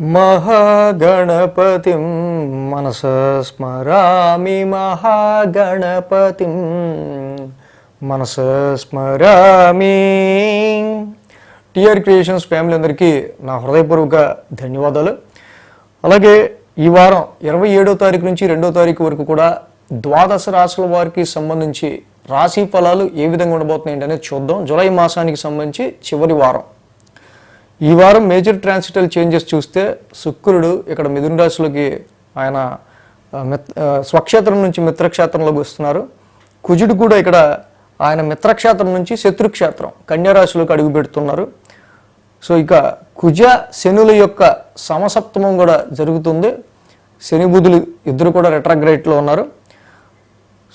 మహాగణపతిం మనస స్మరామి మహాగణపతిం మనస స్మరామి. టిఆర్ క్రియేషన్స్ ఫ్యామిలీ అందరికీ నా హృదయపూర్వక ధన్యవాదాలు. అలాగే ఈ వారం ఇరవై ఏడో తారీఖు నుంచి రెండో తారీఖు వరకు కూడా ద్వాదశ రాశుల వారికి సంబంధించి రాశి ఫలాలు ఏ విధంగా ఉండబోతున్నాయి అనేది చూద్దాం. జూలై మాసానికి సంబంధించి చివరి వారం. ఈ వారం మేజర్ ట్రాన్సిటల్ చేంజెస్ చూస్తే శుక్రుడు ఇక్కడ మిథున రాశిలోకి ఆయన మిత్ స్వక్షేత్రం నుంచి మిత్రక్షేత్రంలోకి వస్తున్నారు. కుజుడు కూడా ఇక్కడ ఆయన మిత్రక్షేత్రం నుంచి శత్రుక్షేత్రం కన్యారాశిలోకి అడుగు పెడుతున్నారు. సో ఇక కుజ శనుల యొక్క సమసప్తమం కూడా జరుగుతుంది. శని బుధులు ఇద్దరు కూడా రెట్రాగ్రైట్లో ఉన్నారు.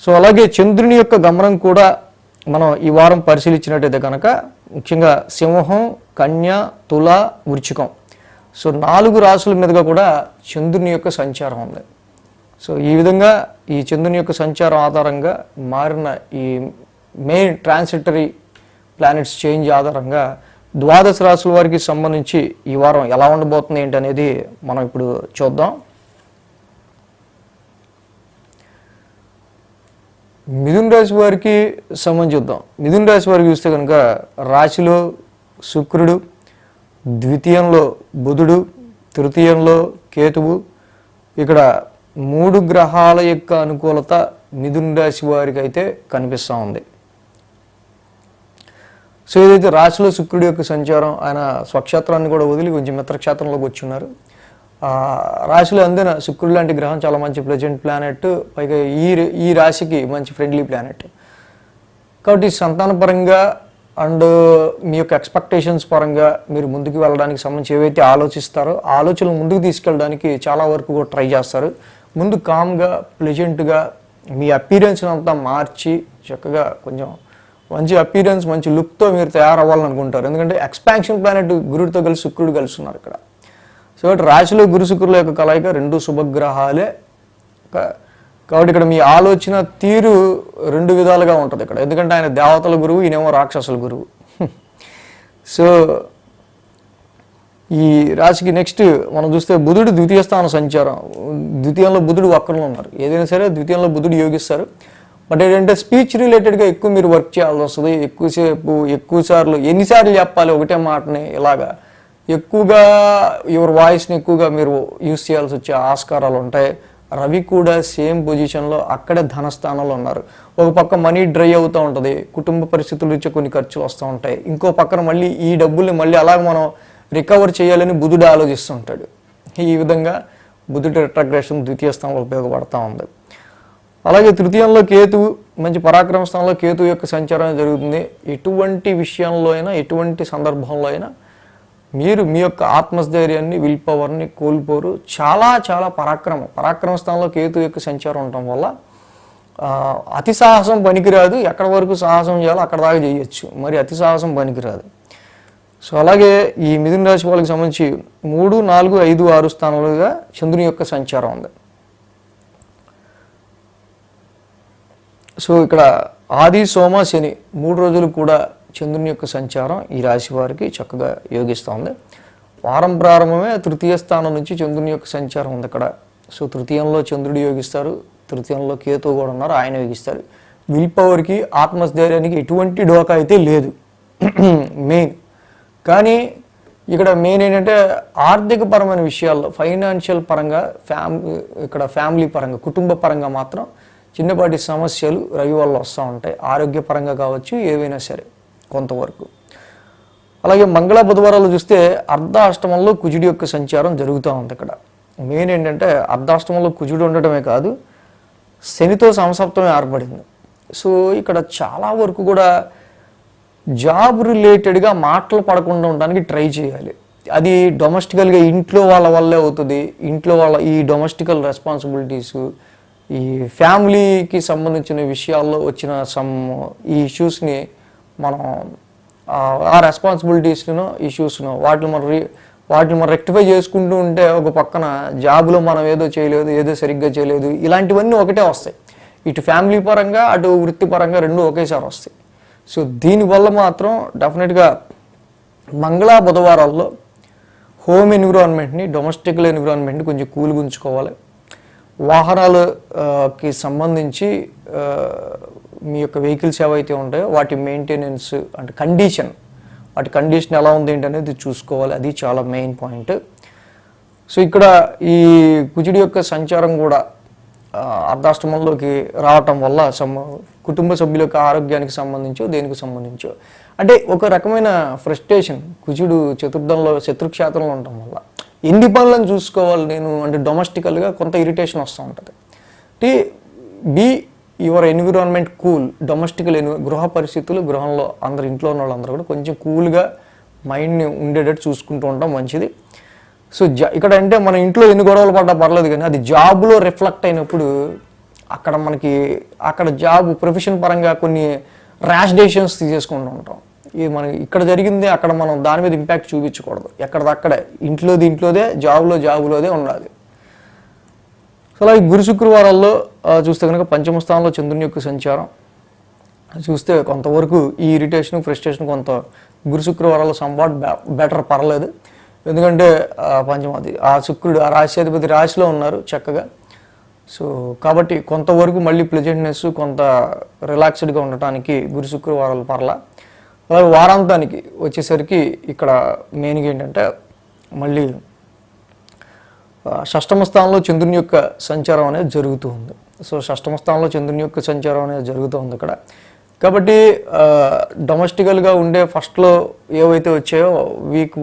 సో అలాగే చంద్రుని యొక్క గమనం కూడా మనం ఈ వారం పరిశీలించినట్టయితే కనుక ముఖ్యంగా సింహం కన్య తుల వృచ్చికం. సో నాలుగు రాసుల మీదుగా కూడా చంద్రుని యొక్క సంచారం ఉంది. సో ఈ విధంగా ఈ చంద్రుని యొక్క సంచారం ఆధారంగా మారిన ఈ మెయిన్ ట్రాన్సిటరీ ప్లానెట్స్ చేంజ్ ఆధారంగా ద్వాదశ రాశుల వారికి సంబంధించి ఈ వారం ఎలా ఉండబోతుంది ఏంటి అనేది మనం ఇప్పుడు చూద్దాం. మిథున్ రాశి వారికి సంబంధించి చూద్దాం. రాశి వారికి చూస్తే కనుక రాశిలో శుక్రుడు ద్వితీయంలో బుధుడు తృతీయంలో కేతువు. ఇక్కడ మూడు గ్రహాల యొక్క అనుకూలత మిథున రాశి వారికి అయితే కనిపిస్తూ ఉంది. సో ఏదైతే రాశిలో శుక్రుడి యొక్క సంచారం ఆయన స్వక్షేత్రాన్ని కూడా వదిలి కొంచెం మిత్రక్షేత్రంలోకి వచ్చి ఉన్నారు రాశిలో అందిన శుక్రుడు లాంటి గ్రహం చాలా మంచి ప్రెజెంట్ ప్లానెట్ పైగా ఈ ఈ రాశికి మంచి ఫ్రెండ్లీ ప్లానెట్. కాబట్టి సంతానపరంగా అండ్ మీ యొక్క ఎక్స్పెక్టేషన్స్ పరంగా మీరు ముందుకు వెళ్ళడానికి సంబంధించి ఏవైతే ఆలోచిస్తారో ఆలోచనలు ముందుకు తీసుకెళ్ళడానికి చాలా వరకు కూడా ట్రై చేస్తారు. ముందు కామ్గా ప్లెజెంట్గా మీ అపీరెన్స్ని అంతా మార్చి చక్కగా కొంచెం మంచి అపీరెన్స్ మంచి లుక్తో మీరు తయారవ్వాలనుకుంటారు. ఎందుకంటే ఎక్స్పాన్షన్ ప్లానెట్ గురుడితో కలిసి శుక్రుడు కలిసి ఉన్నారు ఇక్కడ. సో రాశిలో గురు శుక్రుల యొక్క కలయిక రెండు శుభగ్రహాలే. కాబట్టి ఇక్కడ మీ ఆలోచన తీరు రెండు విధాలుగా ఉంటుంది ఇక్కడ. ఎందుకంటే ఆయన దేవతల గురువు ఈయనేమో రాక్షసుల గురువు. సో ఈ రాశికి నెక్స్ట్ మనం చూస్తే బుధుడు ద్వితీయ స్థాన సంచారం. ద్వితీయంలో బుధుడు వక్రంలో ఉన్నారు. ఏదైనా సరే ద్వితీయంలో బుధుడు యోగిస్తారు. బట్ ఏంటంటే స్పీచ్ రిలేటెడ్గా ఎక్కువ మీరు వర్క్ చేయాల్సి వస్తుంది. ఎక్కువసేపు ఎక్కువ సార్లు ఎన్నిసార్లు చెప్పాలి ఒకటే మాటని ఇలాగా. ఎక్కువగా యువర్ వాయిస్ని ఎక్కువగా మీరు యూస్ చేయాల్సి వచ్చే ఆస్కారాలు ఉంటాయి. రవి కూడా సేమ్ పొజిషన్లో అక్కడే ధనస్థానంలో ఉన్నారు. ఒక పక్క మనీ డ్రై అవుతూ ఉంటుంది కుటుంబ పరిస్థితుల నుంచి కొన్ని ఖర్చులు వస్తూ ఉంటాయి. ఇంకో పక్కన మళ్ళీ ఈ డబ్బుల్ని మళ్ళీ అలాగ మనం రికవర్ చేయాలని బుధుడు ఆలోచిస్తుంటాడు ఈ విధంగా బుధుడి రిట్రగ్రేషన్ ద్వితీయ స్థానంలో ఉపయోగపడతా ఉంది. అలాగే తృతీయంలో కేతు మంచి పరాక్రమ స్థానంలో కేతు యొక్క సంచారం జరుగుతుంది. ఎటువంటి విషయంలో అయినా ఎటువంటి సందర్భంలో అయినా మీరు మీ యొక్క ఆత్మస్థైర్యాన్ని విల్ పవర్ని కోల్పోరు. చాలా చాలా పరాక్రమం. పరాక్రమ స్థానంలో కేతు యొక్క సంచారం ఉండటం వల్ల అతి సాహసం పనికిరాదు. ఎక్కడ వరకు సాహసం చేయాలో అక్కడ దాకా చేయొచ్చు. మరి అతి సాహసం పనికిరాదు. సో అలాగే ఈ మిథున రాశి వాళ్ళకి సంబంధించి మూడు నాలుగు ఐదు ఆరు స్థానాలుగా చంద్రుని యొక్క సంచారం ఉంది. సో ఇక్కడ ఆది సోమ శని మూడు రోజులు కూడా చంద్రుని యొక్క సంచారం ఈ రాశి వారికి చక్కగా యోగిస్తోంది. వారం ప్రారంభమే తృతీయ స్థానం నుంచి చంద్రుని యొక్క సంచారం ఉంది ఇక్కడ సో తృతీయంలో చంద్రుడు యోగిస్తారు. తృతీయంలో కేతు కూడా ఉన్నారు ఆయన యోగిస్తారు. విల్ పవర్కి ఆత్మస్థైర్యానికి ఎటువంటి డోకా అయితే లేదు. మెయిన్. కానీ ఇక్కడ మెయిన్ ఏంటంటే ఆర్థిక పరమైన విషయాల్లో ఫైనాన్షియల్ పరంగా ఫ్యామ్ ఇక్కడ ఫ్యామిలీ పరంగా కుటుంబ పరంగా మాత్రం చిన్నపాటి సమస్యలు రవి వల్ల వస్తూ ఉంటాయి. ఆరోగ్యపరంగా కావచ్చు ఏవైనా సరే. కొంతవరకు. అలాగే మంగళ బుధవారాలు చూస్తే అర్ధాష్టమంలో కుజుడి యొక్క సంచారం జరుగుతూ ఉంది ఇక్కడ. మెయిన్ ఏంటంటే అర్ధాష్టమంలో కుజుడు ఉండటమే కాదు శనితో సంసప్తమే ఏర్పడింది. సో ఇక్కడ చాలా వరకు కూడా జాబ్ రిలేటెడ్గా మాటలు పడకుండా ఉండడానికి ట్రై చేయాలి. అది డొమెస్టికల్గా ఇంట్లో వాళ్ళ వల్లే అవుతుంది. ఇంట్లో వాళ్ళ ఈ డొమెస్టికల్ రెస్పాన్సిబిలిటీస్ ఈ ఫ్యామిలీకి సంబంధించిన విషయాల్లో వచ్చిన సమ్ ఈ ఇష్యూస్ని మనం ఆ, రెస్పాన్సిబిలిటీస్ను ఇష్యూస్ను వాటిని మనం రీ వాటిని మనం రెక్టిఫై చేసుకుంటూ ఉంటే ఒక పక్కన జాబ్లో మనం ఏదో చేయలేదు ఏదో సరిగ్గా చేయలేదు ఇలాంటివన్నీ ఒకటే వస్తాయి. ఇటు ఫ్యామిలీ పరంగా అటు వృత్తిపరంగా రెండు ఒకేసారి వస్తాయి. సో దీనివల్ల మాత్రం డెఫినెట్గా మంగళ బుధవారాల్లో హోమ్ ఎన్విరాన్మెంట్ని డొమెస్టికల్ ఎన్విరాన్మెంట్ని కొంచెం కూలి ఉంచుకోవాలి వాహనాలకి సంబంధించి మీ యొక్క వెహికల్స్ ఏవైతే ఉంటాయో వాటి మెయింటెనెన్స్ అంటే కండిషన్ వాటి కండిషన్ ఎలా ఉంది ఏంటి అనేది చూసుకోవాలి. అది చాలా మెయిన్ పాయింట్ సో ఇక్కడ ఈ కుజుడి యొక్క సంచారం కూడా అర్ధాష్టమంలోకి రావటం వల్ల సమ కుటుంబ సభ్యుల యొక్క ఆరోగ్యానికి సంబంధించో దేనికి సంబంధించో. అంటే ఒక రకమైన ఫ్రస్ట్రేషన్ కుజుడు చతుర్థంలో శత్రుక్షేత్రంలో ఉండటం వల్ల. ఎన్ని పనులను చూసుకోవాలి నేను? అంటే డొమెస్టికల్గా కొంత ఇరిటేషన్ వస్తూ ఉంటుంది. అంటే be your environment cool domestically N V గృహ పరిస్థితులు గృహంలో అందరు ఇంట్లో ఉన్న వాళ్ళందరూ కూడా కొంచెం కూల్గా మైండ్ని ఉండేటట్టు చూసుకుంటూ ఉండడం మంచిది. సో జా ఇక్కడ అంటే మన ఇంట్లో ఎన్ని గొడవలు పడ్డా పర్లేదు కానీ అది జాబ్లో రిఫ్లెక్ట్ అయినప్పుడు అక్కడ మనకి అక్కడ జాబ్ ప్రొఫెషన్ పరంగా కొన్ని ర్యాష్ డెసిషన్స్ తీసేసుకుంటూ ఉంటాం. ఇది మనం ఇక్కడ జరిగింది అక్కడ మనం దాని మీద ఇంపాక్ట్ చూపించకూడదు. ఎక్కడిదక్కడే ఇంట్లోది ఇంట్లోదే జాబ్లో జాబ్లోదే ఉండాలి. అలా అలాగే గురు శుక్రవారాల్లో చూస్తే కనుక పంచమ స్థానంలో చంద్రుని యొక్క సంచారం. చూస్తే కొంతవరకు ఈ ఇరిటేషన్ ఫ్రస్ట్రేషన్ కొంత గురు శుక్రవారాల్లో సంబాట్ బెటర్ పర్లేదు. ఎందుకంటే పంచమాది ఆ శుక్రుడు ఆ రాశ్యాధిపతి రాశిలో ఉన్నారు చక్కగా. సో కాబట్టి కొంతవరకు మళ్ళీ ప్లెజెంట్నెస్ కొంత రిలాక్స్డ్గా ఉండటానికి గురు శుక్రవారాలు పర్ల. అలాగే వారాంతానికి వచ్చేసరికి ఇక్కడ మెయిన్గా ఏంటంటే మళ్ళీ షష్టమ స్థానంలో చంద్రుని యొక్క సంచారం అనేది జరుగుతూ ఉంది. సో షష్టమ స్థానంలో చంద్రుని యొక్క సంచారం అనేది జరుగుతూ ఉంది ఇక్కడ కాబట్టి డొమెస్టికల్గా ఉండే ఫస్ట్లో ఏవైతే వచ్చాయో వీక్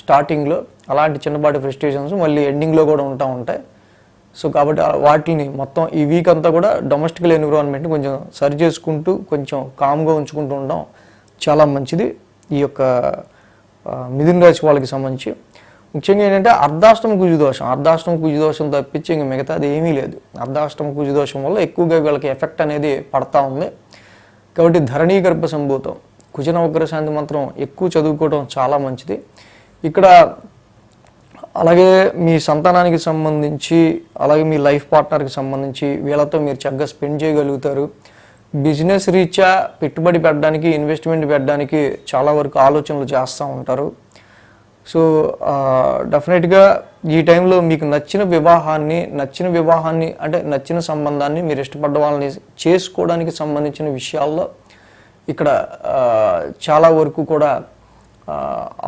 స్టార్టింగ్లో అలాంటి చిన్నపాటి ఫ్రస్ట్రేషన్స్ మళ్ళీ ఎండింగ్లో కూడా ఉంటా ఉంటాయి. సో కాబట్టి వాటిని మొత్తం ఈ వీక్ అంతా కూడా డొమెస్టికల్ ఎన్విరాన్మెంట్ కొంచెం సరి చేసుకుంటూ కొంచెం కామ్గా ఉంచుకుంటూ ఉండడం చాలా మంచిది. ఈ యొక్క మిథున్ రాశి వాళ్ళకి సంబంధించి. ముఖ్యంగా ఏంటంటే అర్ధాష్టమ కుజుదోషం అర్ధాష్టమ కుజుదోషం తప్పించి ఇంక మిగతాది ఏమీ లేదు. అర్ధాష్టమ కుజుదోషం వల్ల ఎక్కువగా వీళ్ళకి ఎఫెక్ట్ అనేది పడతా ఉంది. కాబట్టి ధరణీ గర్భ సంభూతం కుజన ఉగ్రశాంతి మంత్రం ఎక్కువ చదువుకోవడం చాలా మంచిది. ఇక్కడ అలాగే మీ సంతానానికి సంబంధించి అలాగే మీ లైఫ్ పార్ట్నర్కి సంబంధించి వీళ్ళతో మీరు చక్కగా స్పెండ్ చేయగలుగుతారు. బిజినెస్ రీత్యా పెట్టుబడి పెట్టడానికి ఇన్వెస్ట్మెంట్ పెట్టడానికి చాలా వరకు ఆలోచనలు చేస్తూ ఉంటారు. సో డెఫినెట్గా ఈ టైంలో మీకు నచ్చిన వివాహాన్ని నచ్చిన వివాహాన్ని అంటే నచ్చిన సంబంధాన్ని మీరు ఇష్టపడ్డ వాళ్ళని చేసుకోవడానికి సంబంధించిన విషయాల్లో ఇక్కడ చాలా వరకు కూడా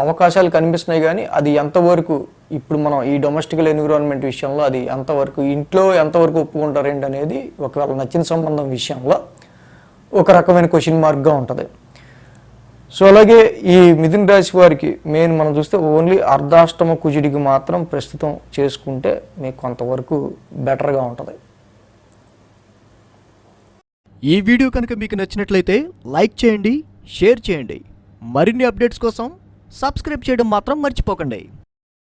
అవకాశాలు కనిపిస్తున్నాయి కానీ అది ఎంతవరకు ఇప్పుడు మనం ఈ డొమెస్టికల్ ఎన్విరాన్మెంట్ విషయంలో అది ఎంతవరకు ఇంట్లో ఎంతవరకు ఒప్పుకుంటారేంటి అనేది ఒకవేళ నచ్చిన సంబంధం విషయంలో ఒక రకమైన క్వశ్చన్ మార్క్గా ఉంటుంది. సో అలాగే ఈ మిథున రాశి వారికి మెయిన్ మనం చూస్తే ఓన్లీ అర్ధాష్టమ కుజుడికి మాత్రం ప్రస్తుతం చేసుకుంటే మీకు కొంతవరకు బెటర్గా ఉంటుంది. ఈ వీడియో కనుక మీకు నచ్చినట్లయితే లైక్ చేయండి షేర్ చేయండి. మరిన్ని అప్డేట్స్ కోసం సబ్స్క్రైబ్ చేయడం మాత్రం మర్చిపోకండి.